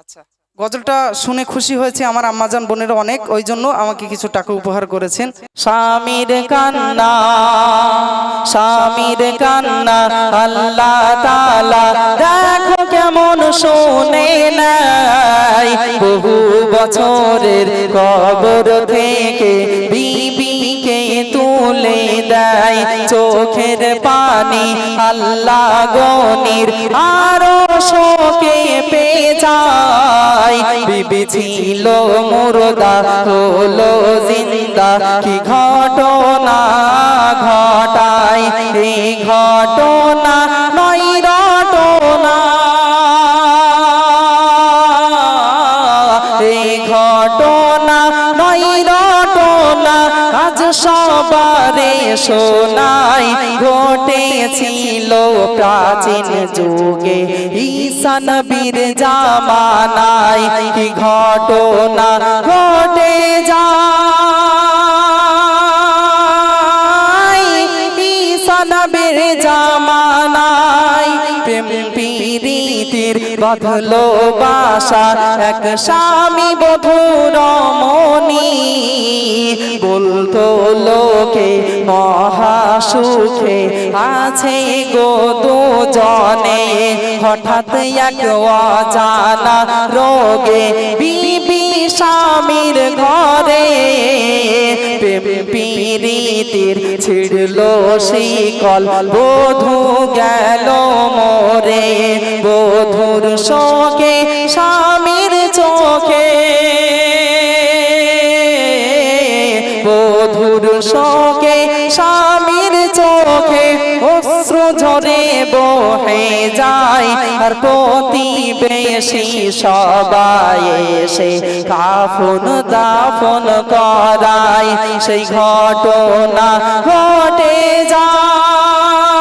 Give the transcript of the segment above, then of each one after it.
আচ্ছা। গজলটা শুনে খুশি হয়েছে আমার আম্মাজান বোনের অনেক, ওই জন্য আমাকে কিছু টাকা উপহার করেছেন। স্বামীর কান্না স্বামীর কান্না, আল্লাহ তালা দেখো কেমন শোনে নাই বহু বছরের কবর থেকে বিবিকে তুলে দেয়। চোখের পানি আল্লাহ গনির আরও শোকে পে যায়। বিবি ছিল মুর্দা, হলো জিন্দা। কি ঘটনা এই ঘটনা ঘটনা রটনা। আজ সবারে সোনাই ঘটেছিল প্রাচীন যুগে। ঈশান বীর জামানায় ঘটনা ঘটে যায়? প্রীতির বাঁধলো বাসা, এক স্বামী বধুর মনি বলতো লোকে মহা সুখে আছে গো দুজনে। হঠাৎ এক অজানা রোগে বিবি স্বামীর ঘরে। প্রেম প্রীতির ছিড়লো শিকল। বধু গেল মোরে, বধুর শোকে স্বামীর চোখে। বধুর শোকে স্বামীর চোখে অশ্রু ঝরে বহে যায় আর প্রতিবেশী সবাই এসে কাফন দাফন করায়। সেই ঘটনা ঘটে যায়।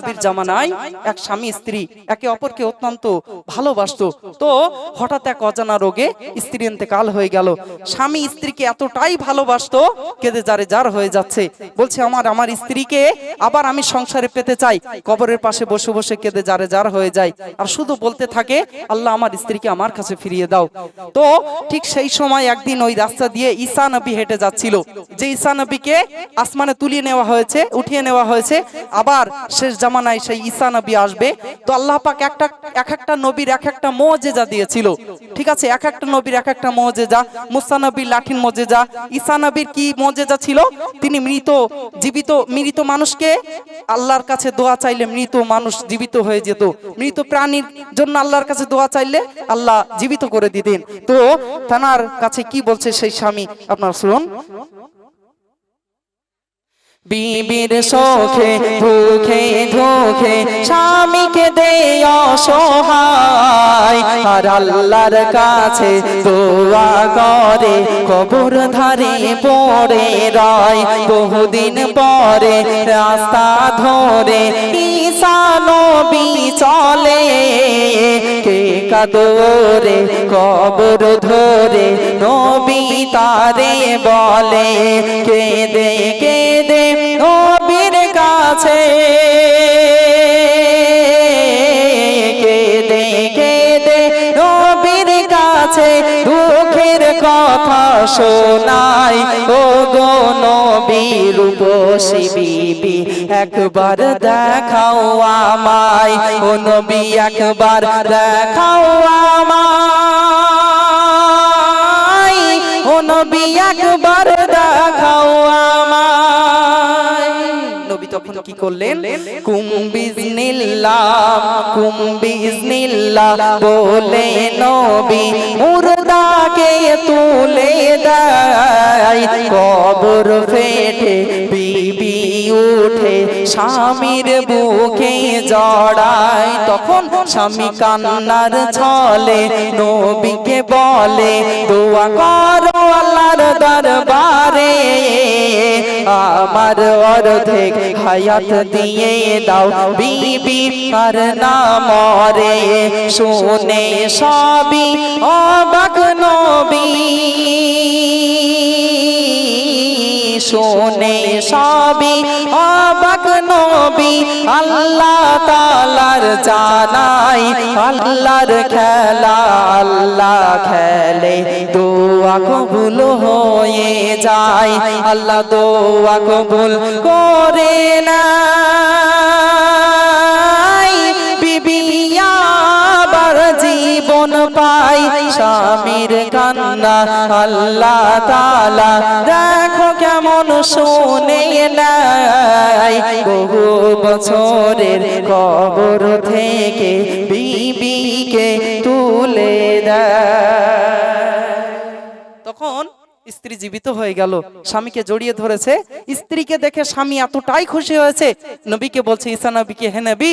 নবীর জামানায় এক স্বামী, স্ত্রী একে অপরকে অত্যন্ত ভালোবাসতো। তো হঠাৎ এক অজানা রোগে স্ত্রী ইন্তেকাল হয়ে গেল। স্বামী স্ত্রীকে এতটাই ভালোবাসতো, কেঁদে যারে যার হয়ে যাচ্ছে। বলছে, আমার আমার স্ত্রীকে আবার আমি সংসারে পেতে চাই। কবরের পাশে বসে বসে কেঁদে যারে যার হয়ে যায়। আর শুধু বলতে থাকে, আল্লাহ আমার স্ত্রীকে আমার কাছে ফিরিয়ে দাও। তো ঠিক সেই সময় একদিন ওই রাস্তা দিয়ে ঈসা নবী হেঁটে যাচ্ছিল। যে ঈসা নবীকে আসমানে তুলিয়ে নেওয়া হয়েছে, উঠিয়ে নেওয়া হয়েছে, আবার শেষ জামানায় সেই ঈসা নবী আসবে, তো আল্লাহ পাক একটা, এক একটা নবীর এক একটা মোজেজা দিয়েছিল। ঠিক আছে? এক একটা নবীর এক একটা মোজেজা, মুসা নবীর লাঠির মোজেজা, ঈসা নবীর কি মোজেজা ছিল? তিনি মৃত, জীবিত, মৃত মানুষকে আল্লাহর কাছে দোয়া চাইলে মৃত মানুষ জীবিত হয়ে যেত। মৃত প্রাণীর জন্য আল্লাহর কাছে দোয়া চাইলে আল্লাহ জীবিত করে দিতেন। তো তানার কাছে কি বলছে সেই স্বামী? আপনার শুনুন। বিবির শোখে ভুখে, ধোখে, স্বামীকে দে অসহায়। আর আল্লাহর কাছে দোয়া করে, কবর ধারে পড়ে রয়। বহুদিন পরে রাস্তা ধরে ঈসা নবী চলে। কে কাদরে, কবর ধরে নবী তারে বলে কে দে কে দে নবীর কাছে। কে দে কে দে নবীর কাছে দুঃখের কথা শোনাই। ও গো বিবি, একবার দেখাও আমায়। ও নবী, একবার দেখাও আমায়। ও নবী, একবার কি করলেন? কুম্বিজনিল্লাহ কুম্বিজনিল্লাহ বলে নবী মুর্দাকে তুলে দেয়। কবর ফেটে বিবি উঠে স্বামীর বুকে জড়ায়। তখন স্বামী কান্নার ছলে নবীকে বলে দোয়া করো আল্লাহর দরবারে আমার অর্ধেক হায়াত দিয়ে দাও বিবি আর না মরে শুনে সবই অবাক নবী। শুনে সবই অবাক নবী, আল্লাহ তালার জানাই, আল্লাহর খেলা, আল্লাহ খেলে, দোয়া কবুল হয়ে যায়, আল্লাহ দোয়া কবুল করে না স্বামীর কান্না, আল্লাহ তালা দেখো কেমন শুনে নাই বহু বছরের কবর থেকে বিবিকে তুলে দেয়। তখন স্ত্রী জীবিত হয়ে গেল, স্বামীকে জড়িয়ে ধরেছে। স্ত্রীকে দেখে স্বামী এতটাই খুশি হয়েছে, নবীকে বলছে, ঈসা নবীকে হে নবী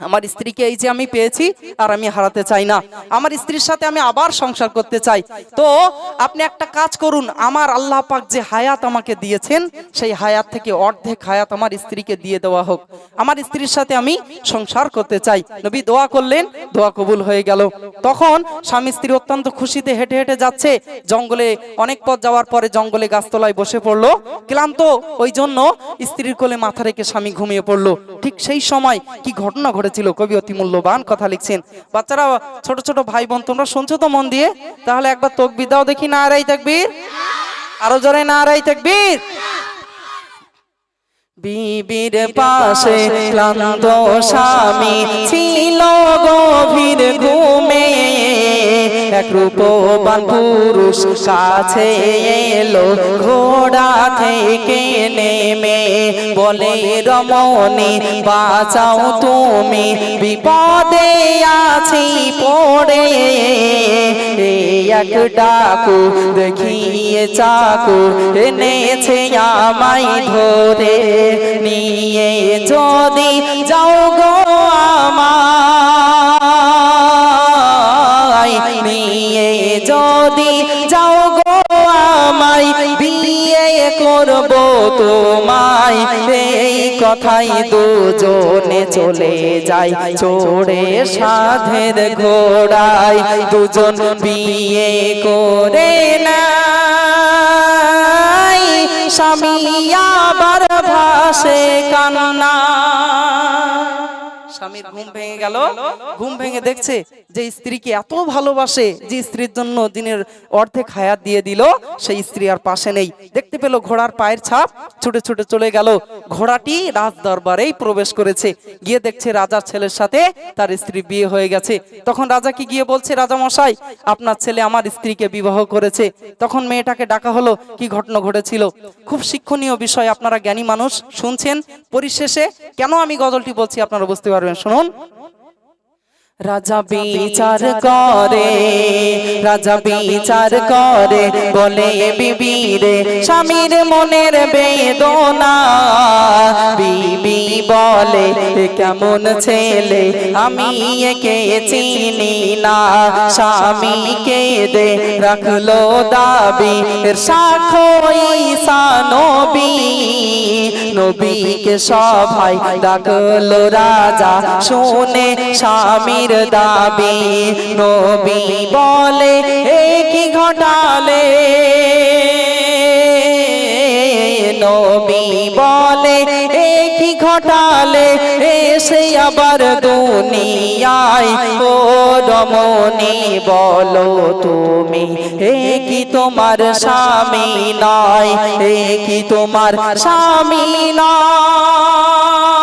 আমার স্ত্রীকে এই যে আমি পেয়েছি আর আমি হারাতে চাই না। আমার স্ত্রীর সাথে আমি আবার সংসার করতে চাই। তো আপনি একটা কাজ করুন, আমার আল্লাহ পাক যে হায়াত আমাকে দিয়েছেন, সেই হায়াত থেকে অর্ধেক হায়াত আমার স্ত্রীকে দিয়ে দেওয়া হোক। আমার স্ত্রীর সাথে আমি সংসার করতে চাই। নবী দোয়া করলেন, দোয়া কবুল হয়ে গেল। তখন স্বামী স্ত্রী অত্যন্ত খুশিতে হেঁটে হেঁটে যাচ্ছে। জঙ্গলে অনেক পথ যাওয়ার পরে জঙ্গলে গাছতলায় বসে পড়ল। ক্লান্ত, ওই জন্য স্ত্রীর কোলে মাথা রেখে স্বামী ঘুমিয়ে পড়ল। ঠিক সেই সময় কি ঘটনা ঘটেছিল কবি অতি মূল্যবান কথা লিখছেন। বাচ্চারা ছোট ছোট ভাই বোন তোমরা শুনছো তো মন দিয়ে? তাহলে একবার তকবির দাও দেখি, না আরাই থাকবির আরও জোরে, না আরাই থাকবির বিবির পাশে ক্লান্ত স্বামী ছিল। এক রূপবান পুরুষ কাছে এলো, ঘোড়া থেকে নেমে বলে, রমণী, বাঁচাও তুমি, বিপদে আছি পড়ে। এক ডাকু দেখিয়ে চাকু এনেছে আমায় ধরে নিয়ে কথাই দুজনে চলে যাই চোরে সাধের ঘোড়ায় দুজন বিয়ে করে না স্বামী আবার ভাসে কান্না স্বামীর ঘুম ভেঙে গেল। ঘুম ভেঙে দেখছে যে স্ত্রীকে এত ভালোবাসে যে স্ত্রীর জন্য দিনের অর্ধেক হায়াত দিয়ে দিল। সেই স্ত্রী আর পাশে নেই। দেখতে পেল ঘোড়ার পায়ের ছাপ ছুটে ছুটে চলে গেল। ঘোড়াটি রাজ দরবারেই প্রবেশ করেছে। গিয়ে দেখছে রাজার ছেলের সাথে তার স্ত্রী বিয়ে হয়ে গেছে। তখন রাজা কি গিয়ে বলছে রাজা মশাই আপনার ছেলে আমার স্ত্রীকে বিবাহ করেছে। তখন মেয়েটাকে ডাকা হলো কি ঘটনা ঘটেছিল? খুব শিক্ষণীয় বিষয় আপনারা জ্ঞানী মানুষ শুনছেন? পরিশেষে কেন আমি গজলটি বলছি আপনারা বুঝতে পারবেন শুনুন। রাজা বিচার করে রাজা বিচার করে বলে বিবিরে স্বামীর মনের বেদনা। বিবি বলে কেমন ছেলে? আমি একে চিনি না। স্বামীকে দে রাখল দাবি। ঈসা নবী। নবীকে সবাই ডাকলো রাজা। শুনে স্বামীর দাবি, নবী বলে, এ কি ঘটালে? নবী বলে, এ কি ঘটালে? এসে আবার দুনিয়ায়, ও রমণী, বলো তুমি, এ কি তোমার স্বামী নয় এ কি তোমার স্বামী নয়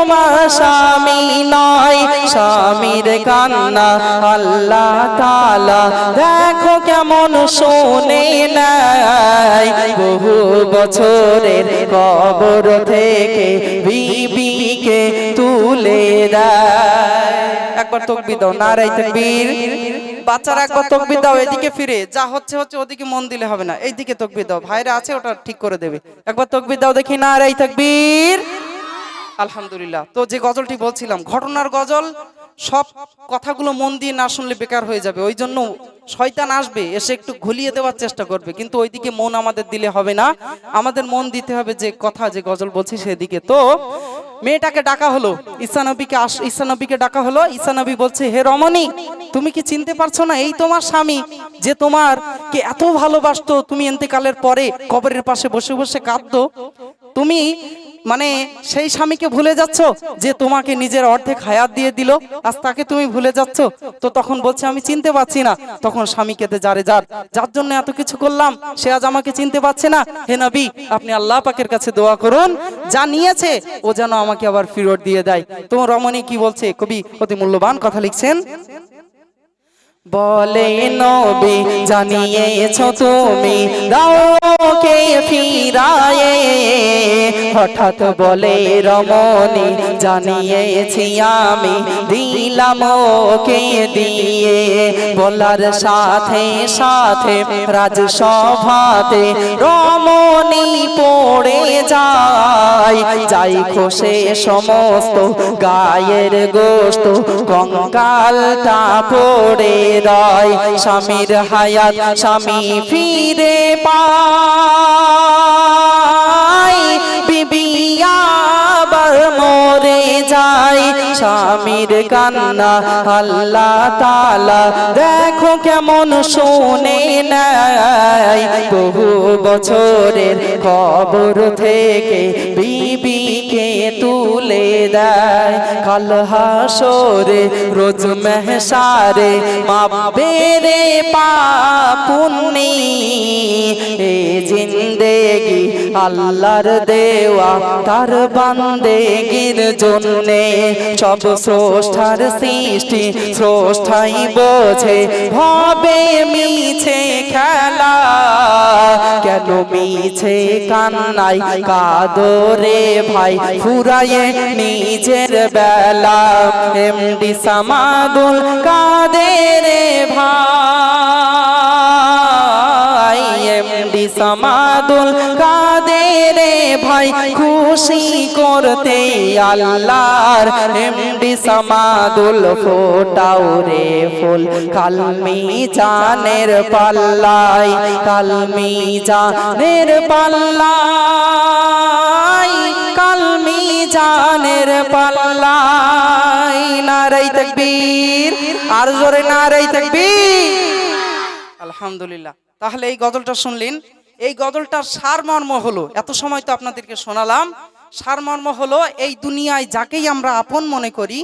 তোমার স্বামী নয়, স্বামীর কান্না আল্লাহ তালা দেখো কেমন শোনে নাই। বহু বছরের কবর থেকে বিবিকে তুলে দেয়। একবার তকবি দাও নারাই তকবীর। বাচ্চারা একবার তকবি দাও, এদিকে ফিরে। যা হচ্ছে হচ্ছে, ওদিকে মন দিলে হবে না। এইদিকে তকবি দাও, ভাইরা আছে, ওটা ঠিক করে দেবে। একবার তকবি দাও দেখি না নারাই তকবীর। আলহামদুলিল্লাহ। তো যে গজলটি বলছিলাম, ঘটনার গজল, সব কথাগুলো মন দিয়ে না শুনলে বেকার হয়ে যাবে। ওই জন্য শয়তান আসবে, এসে একটু ঘুলিয়ে দেওয়ার চেষ্টা করবে। কিন্তু ওইদিকে মন আমাদের দিলে হবে না। আমাদের মন দিতে হবে যে কথা, যে গজল বলছি সেদিকে। তো মেয়েটাকে ডাকা হলো, ঈসা নবীকে আস, ঈসা নবীকে ডাকা হলো। ঈসা নবী বলছে, হে রমণী, তুমি কি চিনতে পারছ না? এই তোমার স্বামী যে তোমার কে এত ভালোবাসতো, তুমি এতেকালের পরে কবরের পাশে বসে বসে কাঁদতো। তুমি মানে সেই স্বামীকে ভুলে যাচ্ছ যে তোমাকে নিজের অর্ধেক হায়াত দিয়ে দিল, আজ তাকে তুমি ভুলে যাচ্ছ? তো তখন বলছে, আমি চিনতে পারছি না। তখন স্বামী কেঁদে যারে যার যার জন্য এত কিছু করলাম, সে আজ আমাকে চিনতে পারছে না। হে নবী, আপনি আল্লাহ পাকের কাছে দোয়া করুন। যা নিয়েছে, ও যেন আমাকে আবার ফিরত দিয়ে দেয়। তোমার রমণী কি বলছে? কবি অতি মূল্যবান কথা লিখছেন। বলে, নবী জানিয়েছ তুমি দাওকে ফিরায়ে। হঠাৎ বলে, রমণী, জানিয়েছি আমি, দিলাম ওকে দিয়ে। বলার সাথে সাথে রাজসভাতে রমণী পড়ে যায়। যাই খসে সমস্ত গায়ের গোস্ত কঙ্কালটা পড়ে রয়। স্বামীর হায়াত স্বামী ফিরে পায়। মরে যায় স্বামীর কান্না, আল্লাহ তালা দেখো কেমন শোনে নাই বহু বছরের খবর থেকে বিবিকে তুলে দেয়, কাল হাসরে রোজ মেহসারে মাপবে রে পাপুনি এ জিন্দেগি আল্লাহর দেওয়া, তার বান্দেগির জন্যে সব স্রষ্টার সৃষ্টি, স্রষ্টাই বোঝে, ভবে মিছে খেলা। কেন মিছে কান্নাই কাদরে ভাই, ফুরায়ে নিজের বেলা এমডি সামাদুল কাদের ভাই, এমডি সামাদুল কাদের ভাই, খুশি করতে আল্লাহর এমডি সামাদুল ফোটাও রে ফুল। কালমি জানের পাল্লাই কালমি জানের পাল্লাই পাল্লাই, নারাই তাকবীর। আর জোরে নারাই তাকবীর। আলহামদুলিল্লাহ। তাহলে এই গজলটা শুনলেন। এই গজলটার সারমর্ম হলো, এত সময় তো আপনাদেরকে শোনালাম, সারমর্ম হলো এই দুনিয়ায় যাকেই আমরা আপন মনে করি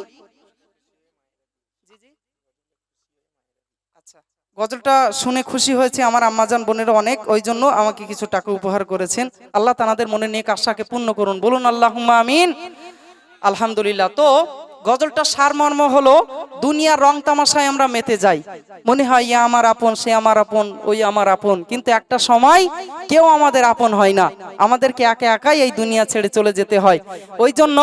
আচ্ছা গজলটা শুনে খুশি হয়েছে আমার আম্মাজান বোনেরা অনেক, ওই জন্য আমাকে কিছু টাকা উপহার করেছেন। আল্লাহ তানাদের মনে নেক আশাকে পূর্ণ করুন। বলুন আল্লাহ আমিন। আলহামদুলিল্লাহ। তো গজলটা সারমর্ম হলো, দুনিয়ার রং তামাশায় আমরা মেতে যাই। মনে হয়, ইয়া আমার আপন, সে আমার আপন, ওই আমার আপন। কিন্তু একটা সময় কেউ আমাদের আপন হয় না। আমাদেরকে একা একাই এই দুনিয়া ছেড়ে চলে যেতে হয়। ওই জন্য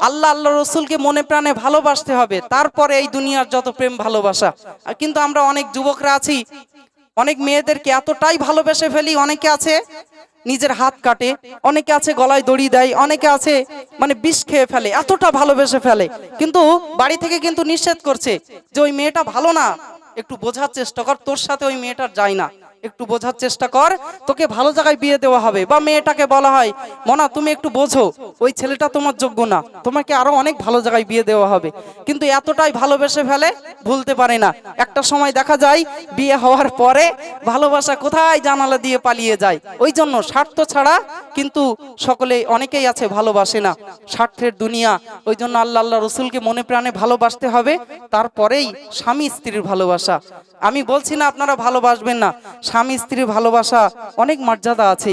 আল্লাহ আল্লাহ রসুলকে মনে প্রাণে ভালোবাসতে হবে। তারপরে এই দুনিয়ার যত প্রেম, ভালোবাসা। কিন্তু আমরা অনেক যুবকরা আছি। অনেক মেয়েদেরকে এতটাই ভালোবেসে ফেলি, অনেকে আছে নিজের হাত কাটে, অনেকে আছে গলায় দড়ি দেয়, অনেকে আছে মানে বিষ খেয়ে ফেলে, এতটা ভালোবেসে ফেলে। কিন্তু বাড়ি থেকে কিন্তু নিষেধ করছে যে ওই মেয়েটা ভালো না। একটু বোঝার চেষ্টা কর, তোর সাথে ওই মেয়েটার যায় না। একটু বোঝার চেষ্টা কর। তোকে ভালো জায়গায় বিয়ে দেওয়া হবে। বা মেয়েটাকে বলা হয়, মনা, তুমি একটু বোঝো, ওই ছেলেটা তোমার যোগ্য না। তোমাকে আরও অনেক ভালো জায়গায় বিয়ে দেওয়া হবে। কিন্তু এতটাই ভালোবেসে ফেলে, ভুলতে পারে না। একটা সময় দেখা যায়, বিয়ে হওয়ার পরে ভালোবাসা কোথায় জানালা দিয়ে পালিয়ে যায়। ওই জন্য স্বার্থ ছাড়া কিন্তু সকলে, অনেকেই আছে, ভালোবাসে না। স্বার্থের দুনিয়া, ওই জন্য আল্লাহ আল্লাহ রসুলকে মনে প্রাণে ভালোবাসতে হবে। তারপরেই স্বামী স্ত্রীর ভালোবাসা। আমি বলছি না আপনারা ভালোবাসবেন না। স্বামী স্ত্রীর ভালোবাসা অনেক মর্যাদা আছে।